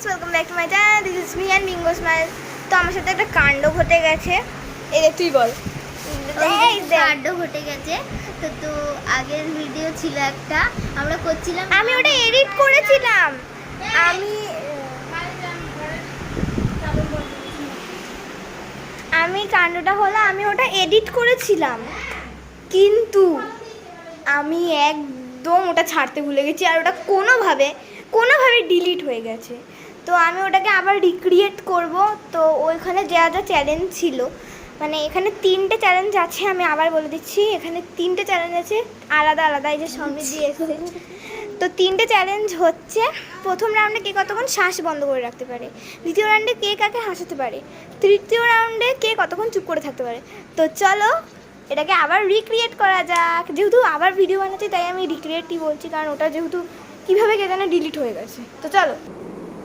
Guys welcome back to my channel this is me and bingo smile তো আমার সাথে একটা কাণ্ড ঘটে গেছে। এই দেখ তুই বল। কাণ্ড ঘটে গেছে। তো তো আগের ভিডিও ছিল একটা। আমরা করছিলাম আমি ওটা এডিট করেছিলাম। আমি আমি কাণ্ডটা হলো আমি ওটা এডিট করেছিলাম। কিন্তু আমি একদম ওটা ছাড়তে ভুলে গেছি আর ওটা কোনোভাবে কোনোভাবে ডিলিট হয়ে গেছে। তো আমি ওটাকে আবার রিক্রিয়েট করব। তো ওইখানে যা যা চ্যালেঞ্জ ছিল মানে এখানে তিনটে চ্যালেঞ্জ আছে আমি আবার বলে দিচ্ছি। এখানে তিনটে চ্যালেঞ্জ আছে আলাদা আলাদা এই যে সমৃদ্ধি এসছে। তো তিনটে চ্যালেঞ্জ হচ্ছে প্রথম রাউন্ডে কে কতক্ষণ শ্বাস বন্ধ করে রাখতে পারে? দ্বিতীয় রাউন্ডে কে কাকে হাসাতে পারে? তৃতীয় রাউন্ডে কে কতক্ষণ চুপ করে থাকতে পারে? তো চলো এটাকে আবার রিক্রিয়েট করা যাক। যেহেতু আবার ভিডিও বানাচ্ছি তাই আমি রিক্রিয়েটই বলছি কারণ ওটা যেহেতু কীভাবে কে জানে ডিলিট হয়ে গেছে। তো চলো।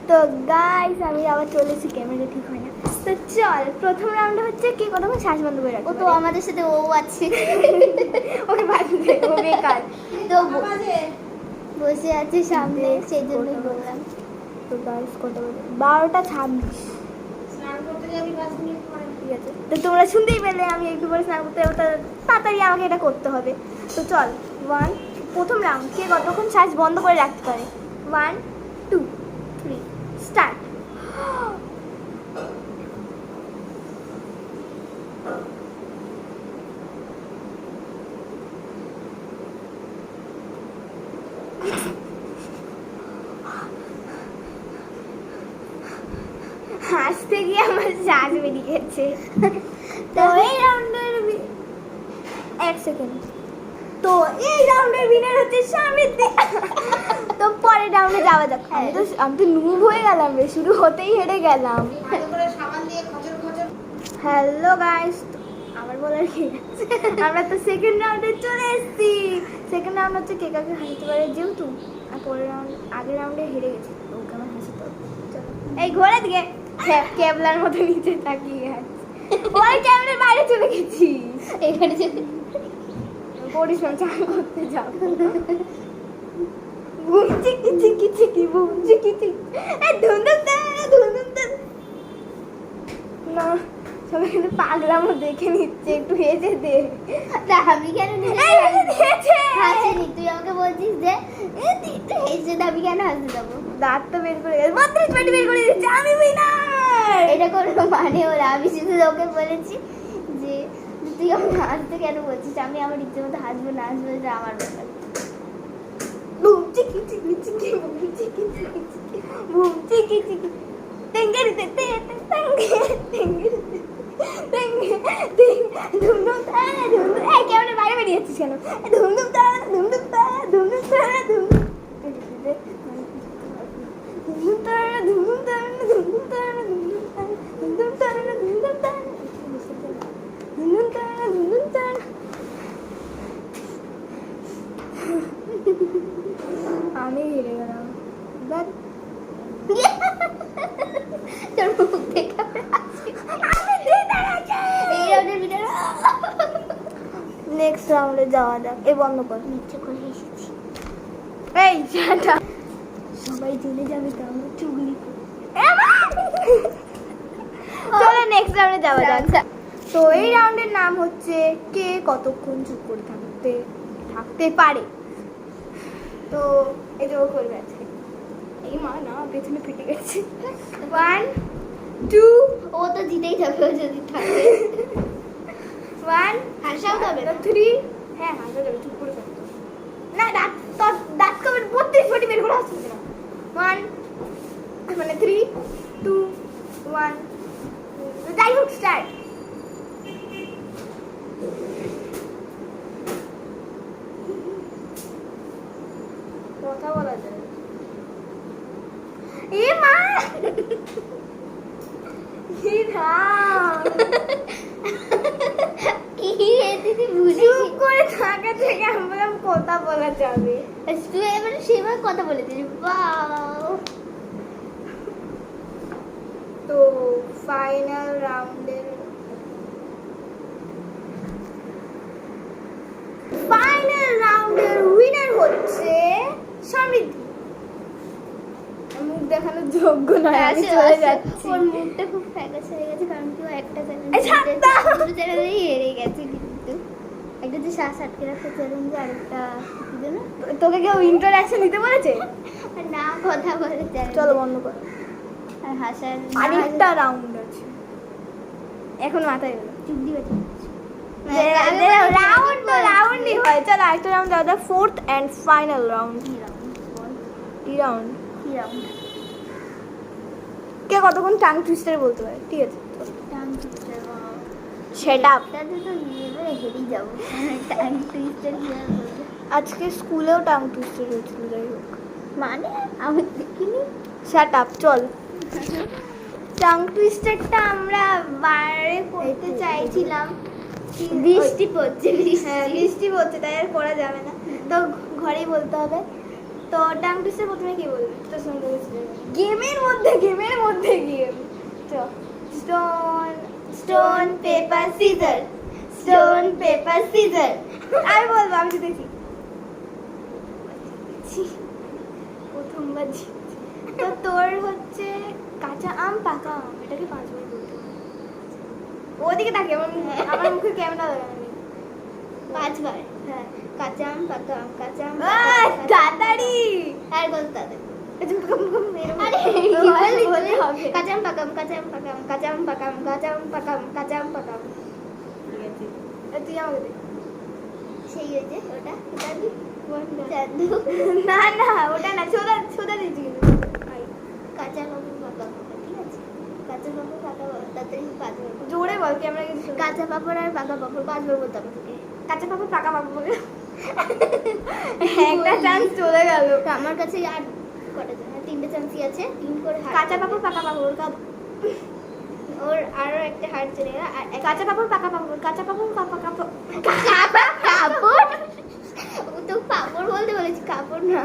তো গাইস আমি আবার চলেছি ক্যামেরা ঠিক হয় না। তো চল প্রথম রাউন্ডে হচ্ছে কে কতক্ষণ শ্বাস বন্ধ করে ও তো আমাদের সাথে ও আছে। ওকে বাদ দে ও বেকার। তো বসে আছে সামনে সেই জন্যই বললাম। তো গাইস কত বারোটা ছাব্বিশ। ঠিক আছে। তো তোমরা শুনতেই পেলে আমি একটু পরে স্নান করতে তো তাড়াতাড়ি আমাকে এটা করতে হবে। তো চল ওয়ান প্রথম রাউন্ড কে কতক্ষণ শ্বাস বন্ধ করে রাখতে পারে? ওয়ান টু স্টার্ট হাসতে গিয়ে আমার শ্বাস বেরিয়ে গেছে তো এই রাউন্ডের এক সেকেন্ড তো এই রাউন্ডের উইনার হচ্ছে সমৃদ্ধি তো পরের রাউন্ডে যাওয়া যাক। আমি তো আমি তো নুব হয়ে গেলাম রে, শুরু হতেই হেরে গেলাম। হ্যালো গাইস আমার বলার কি আমরা তো সেকেন্ড রাউন্ডে চলে এসেছি। সেকেন্ড রাউন্ড হচ্ছে কে কাকে হাসতে পারে যেহেতু, আর পরের রাউন্ড আগের রাউন্ডে হেরে গেছি। তো ওকে আমার হবে চলো। এই ঘোড়া দিকে। ক্যাবলার মতো নিচে তাকিয়ে আছে। ওই ক্যামেরার বাইরে চলে গেছি। এখানে যে পরিশ্রম চান করতে যাও বুম চিকি চিকি চিকি বুম চিকি চিকি। ধুম ধুম। না সবাই কিন্তু পাগলামো দেখে নিচ্ছে একটু হেসে দে। তা আমি কেন হাসিনি তুই আমাকে বলছিস যে এ তুই একটু হেসে দে, আমি কেন হাসতে যাব? দাঁত তো বের করে গেছে। বত্রিশ পাটি বের করে দিচ্ছে আমি উইনার এটা কোনো মানে ওরা আমি শুধু ওকে বলেছি যে তুই আমাকে হাসতে কেন বলছিস আমি আমার ইচ্ছে মতো হাসবো না হাসবো এটা আমার ব্যাপার কেমন বাইরে বেরিয়েছিস কেন বুম চিকি চিকি চিকি বুম চিকি চিকি টেঙ্গের তে তে তে টেঙ্গে টেঙ্গের তে টেঙ্গে টেঙ্গে ধুম ধুম তারা ধুম ধুম এই কেমন বাইরে বেরিয়ে যাচ্ছিস কেন এই ধুম ধুম তারা ধুম ধুম তারা ধুম ধুম তারা ধুম ধুম ধুম তারা ধুম ধুম তারা ধুম ধুম তারা ধুম ধুম তারা ধুম ধুম তারা ধুম ধুম তারা ধুম ধুম তারা আমি হেরে গেলাম। তোর মুখ দেখে নেক্সট রাউন্ডে যাওয়া যাক। এ বন্ধ কর। নিচে করে এসেছি। এই সবাই যাবে তো আমরা চুগলি। চলো নেক্সট রাউন্ডে যাওয়া যাক। তো এই রাউন্ডের নাম হচ্ছে কে কতক্ষণ চুপ করে থাকতে থাকতে পারে? তো এই যে ও করবে আজকে এই মা না পেছনে ফেটে গেছে। ওয়ান টু ও তো জিতেই যাবে ও যদি থাকে। ওয়ান হাসাও যাবে না থ্রি হ্যাঁ হাসা যাবে চুপ করে থাকতো। না দাঁত তোর দাঁত কবে? বত্রিশ ফটি বের করে আসছে না। ওয়ান মানে থ্রি টু ওয়ান যাই হোক স্টার্ট কথা বলা যায় এ মা এ রাম কি রে দিদি বুঝি চুপ করে থাকা থেকে আমি বললাম কথা বলা যাবে। তুই এবারে সেভাবে কথা বলে দিলি তো ফাইনাল রাউন্ডের ফাইনাল রাউন্ডের উইনার হচ্ছে সমৃদ্ধি মুখ দেখানোর যোগ্য নয় আমি চলে যাচ্ছি। ওর মুখটা খুব ফ্যাকাস হয়ে গেছে কারণ কি ও একটা। চ্যানেলেই হেরে গেছে কিন্তু। একটা যে শ্বাস আটকে রাখা চ্যালেঞ্জ আর একটা কি যেন? তোকে কেউ ইন্ট্রোডাকশন দিতে বলেছে? না কথা বলে চলো বন্ধ কর। আর হাসার আরেকটা রাউন্ড আছে। এখন মাথায় এলো চুপ দিবে রাউন্ড তো রাউন্ডই হয়। চলো আরেকটা রাউন্ড দাও the fourth and final round কি রাউন্ড কি রাউন্ড কি রাউন্ড কে কতক্ষণ টাং টুইস্টার বলতে পারে? ঠিক আছে। টাং টুইস্টার সেট আপ তো যাব। টাং টুইস্টার আজকে স্কুলেও টাং টুইস্টার হয়েছিল যাই হোক। মানে? আমি দেখিনি। শাট আপ চল। টাং টুইস্টারটা আমরা বাইরে করতে চাইছিলাম। বৃষ্টি পড়ছে হ্যাঁ বৃষ্টি। পড়ছে তাই আর করা যাবে না। তো ঘরেই বলতে হবে তো টাং টুইস্টার প্রথমে কি বলবে? তো শুনতে গেমের মধ্যে গেমের মধ্যে গেম তো stone stone paper scissor stone paper scissor আমি বলব আমি ছি, প্রথমবার। তো তোর হচ্ছে কাঁচা আম পাকা আম এটাকে পাঁচবার বলতে ওদিকে তাকে আমার মুখ- আমার মুখে ক্যামেরা লাগানো পাঁচবার? হ্যাঁ। কাঁচা আম পাকা আম কাঁচা আম তাড়াতাড়ি আর কত তাদের আরে আরে কি বলতে হবে কাঁচা আম পাকা আম কাঁচা আম পাকা কাঁচা আম পাকা কাঁচা আম পাকা কাঁচা আম পাকা তুই আমাকে সেই ওই ওটা জাদু জাদু না না ওটা না ছোদা ছোদা দিয়েছি কিন্তু কাঁচা পাকা পাকা পাকা ঠিক আছে কাঁচা পাকা জোরে বল ক্যামেরা। কাঁচা পাপড় আর পাকা পাপড় পাঁচবার বলতে তোকে কাঁচা পাপা পাকা পাপা বলে একটা চান্স চলে গেল। আমার কাছে আর কটা জন তিনটে চান্সই আছে। তিন করে কাঁচা পাপা পাকা পাপা ওর আরও একটা হার চলে গেল। কাঁচা পাপা পাকা পাপা কাঁচা পাপা পাপা কাপড় কাপড় ও তো পাপড় বলতে বলেছি কাপড় না।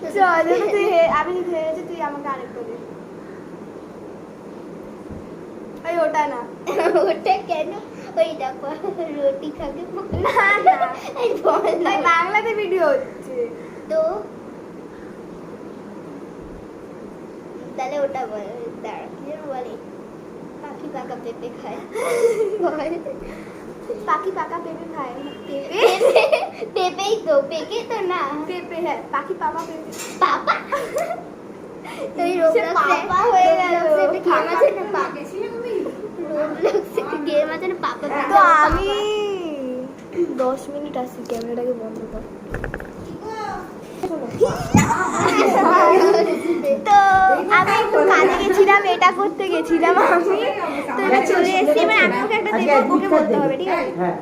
তুই আমি যদি হেরে গেছি তুই আমাকে আরেকটা দে। ওই ওটা না। ওটা কেন? ওইটা পর রুটি খাবে। না না। বাংলাতে ভিডিও হচ্ছে। তো? তাহলে ওটা বল দাঁড়া কি বলে? পাখি পাকা পেঁপে খায়। পাখি পাকা পেঁপে খায়। পেঁপে? পেঁপেই তো পেকে তো না। পেঁপে হ্যাঁ পাখি পাপা পেঁপে। পাপা? তুই পাপা হয়ে গেল। গেম আছে না পাপা? পাপা তো পাপা আমি দশ মিনিট আসি ক্যামেরাটাকে বন্ধ কর। তো আমি একটু কাজে গেছিলাম এটা করতে গেছিলাম আমি। তো এবার চলে এসেছি এবার আমি ওকে একটা দেখব ওকে বলতে হবে ঠিক আছে? হ্যাঁ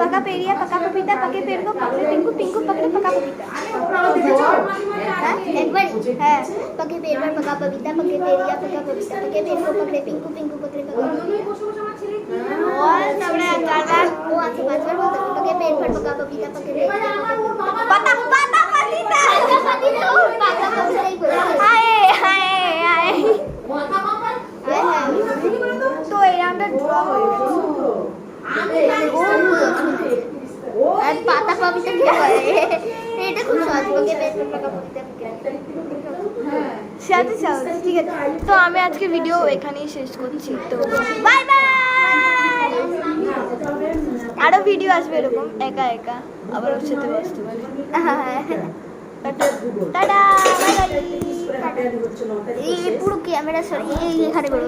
পাকা পেরিয়া পাকা পপিতা পাকে পেরকো পাকড়ে পিঙ্কু পিঙ্কু পাকড়ে পাকা পপিতা। है। पके पेड़ पर पका पपीता पके पेड़िया पका पपीता पके पेड़ को पकड़े पिंकू पिंकू पकड़े पका और सबने अंगार वो आके पाँच बार बोलते पके पेड़ पर पका पपीता पके पेड़ पर पका पपीता। पका पपीता ঠিক আছে। তো আমি আজকে ভিডিও এখানেই শেষ করছি তো বাই বাই আরও ভিডিও আসবে এরকম একা একা আবার ওর সাথে বসতে পারি টাটা এই পুরো ক্যামেরা সরি এই এখানে করো।